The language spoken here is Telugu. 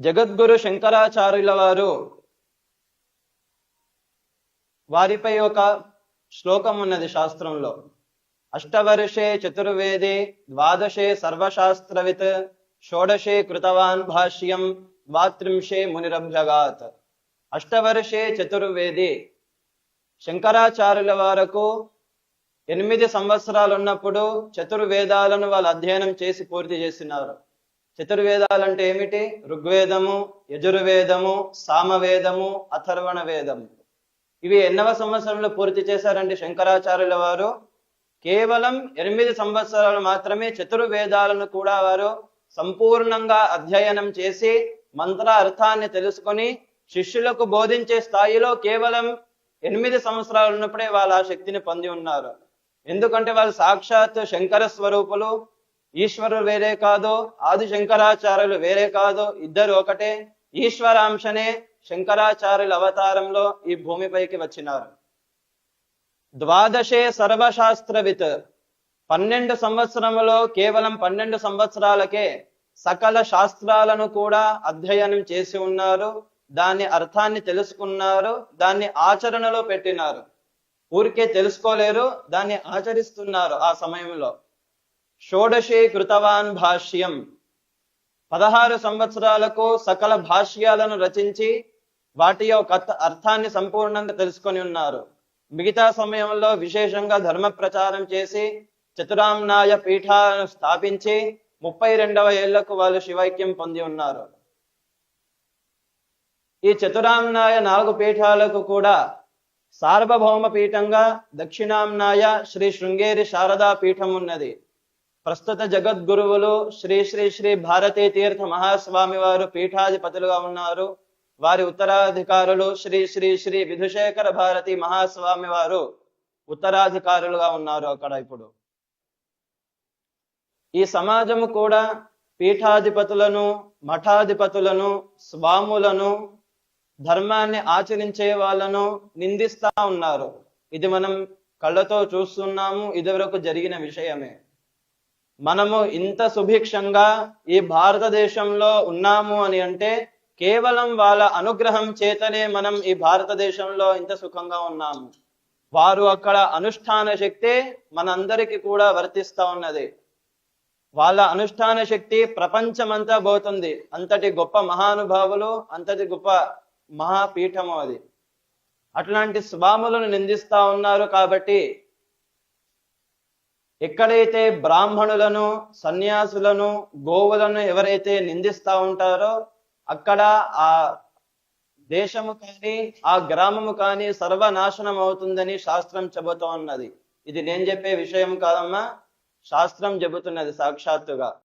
జగద్గురు శంకరాచార్యుల వారు వారిపై ఒక శ్లోకం ఉన్నది శాస్త్రంలో. అష్టవర్షే చతుర్వేదే ద్వాదశే సర్వశాస్త్రవిత్ షోడశే కృతవాన్ భాష్యం ద్వాత్రింశే మునిరభ్యగాత్ అష్టవర్షే చతుర్వేది శంకరాచార్యుల వరకు ఎనిమిది సంవత్సరాలు ఉన్నప్పుడు చతుర్వేదాలను వాళ్ళు అధ్యయనం చేసి పూర్తి చేసినారు. చతుర్వేదాలు అంటే ఏమిటి? ఋగ్వేదము యజుర్వేదము సామవేదము అథర్వణ వేదము ఇవి ఎన్నవ సంవత్సరంలో పూర్తి చేశారండి శంకరాచార్యుల వారు. కేవలం ఎనిమిది సంవత్సరాలు మాత్రమే చతుర్వేదాలను కూడా వారు సంపూర్ణంగా అధ్యయనం చేసి మంత్ర అర్థాన్ని తెలుసుకొని శిష్యులకు బోధించే స్థాయిలో కేవలం ఎనిమిది సంవత్సరాలు ఉన్నప్పుడే వాళ్ళు ఆ శక్తిని పొంది ఉన్నారు. ఎందుకంటే వాళ్ళు సాక్షాత్ శంకర స్వరూపులు ఈశ్వరుడు వేరే కాదు ఆది శంకరాచార్యులు వేరే కాదు ఇద్దరు ఒకటే. ఈశ్వరాంశనే శంకరాచార్యుల అవతారంలో ఈ భూమిపైకి వచ్చినారు. ద్వాదశే సర్వశాస్త్రవిత్. పన్నెండు సంవత్సరములో కేవలం పన్నెండు సంవత్సరాలకే సకల శాస్త్రాలను కూడా అధ్యయనం చేసి ఉన్నారు దాని అర్థాన్ని తెలుసుకున్నారు దాన్ని ఆచరణలో పెట్టినారు. ఊరికే తెలుసుకోలేరు దాన్ని ఆచరిస్తున్నారు ఆ సమయంలో. షోడశే కృతవాన్ భాష్యం. పదహారు సంవత్సరాలకు సకల భాష్యాలను రచించి వాటి యొక్క అర్థాన్ని సంపూర్ణంగా తెలుసుకొని ఉన్నారు. మిగతా సమయంలో విశేషంగా ధర్మ ప్రచారం చేసి చతురామ్నాయ పీఠాలను స్థాపించి ముప్పై రెండవ ఏళ్ళకు వాళ్ళు శివైక్యం పొంది ఉన్నారు. ఈ చతురామ్నాయ నాలుగు పీఠాలకు కూడా సార్వభౌమ పీఠంగా దక్షిణాంనాయ శ్రీ శృంగేరి శారదా పీఠం ఉన్నది. ప్రస్తుత జగద్గురువులు శ్రీ శ్రీ శ్రీ భారతీ తీర్థ మహాస్వామి వారు పీఠాధిపతులుగా ఉన్నారు. వారి ఉత్తరాధికారులు శ్రీ శ్రీ శ్రీ విధుశేఖర భారతి మహాస్వామి వారు ఉత్తరాధికారులుగా ఉన్నారు అక్కడ ఇప్పుడు. ఈ సమాజము కూడా పీఠాధిపతులను మఠాధిపతులను స్వాములను ధర్మాన్ని ఆచరించే వాళ్ళను నిందిస్తా ఉన్నారు. ఇది మనం కళ్ళతో చూస్తున్నాము ఇదివరకు జరిగిన విషయమే. మనము ఇంత సుభిక్షంగా ఈ భారతదేశంలో ఉన్నాము అని అంటే కేవలం వాళ్ళ అనుగ్రహం చేతనే మనం ఈ భారతదేశంలో ఇంత సుఖంగా ఉన్నాము. వారు అక్కడ అనుష్ఠాన శక్తి మనందరికి కూడా వర్తిస్తూ ఉన్నది. వాళ్ళ అనుష్ఠాన శక్తి ప్రపంచమంతా పోతుంది. అంతటి గొప్ప మహానుభావులు అంతటి గొప్ప మహాపీఠము అది. అట్లాంటి స్వాములను నిందిస్తా ఉన్నారు కాబట్టి ఎక్కడైతే బ్రాహ్మణులను సన్యాసులను గోవులను ఎవరైతే నిందిస్తా ఉంటారో అక్కడ ఆ దేశము కానీ ఆ గ్రామము కానీ సర్వనాశనం అవుతుందని శాస్త్రం చెబుతూ ఉన్నది. ఇది నేను చెప్పే విషయం కాదమ్మా. శాస్త్రం చెబుతున్నది సాక్షాత్తుగా.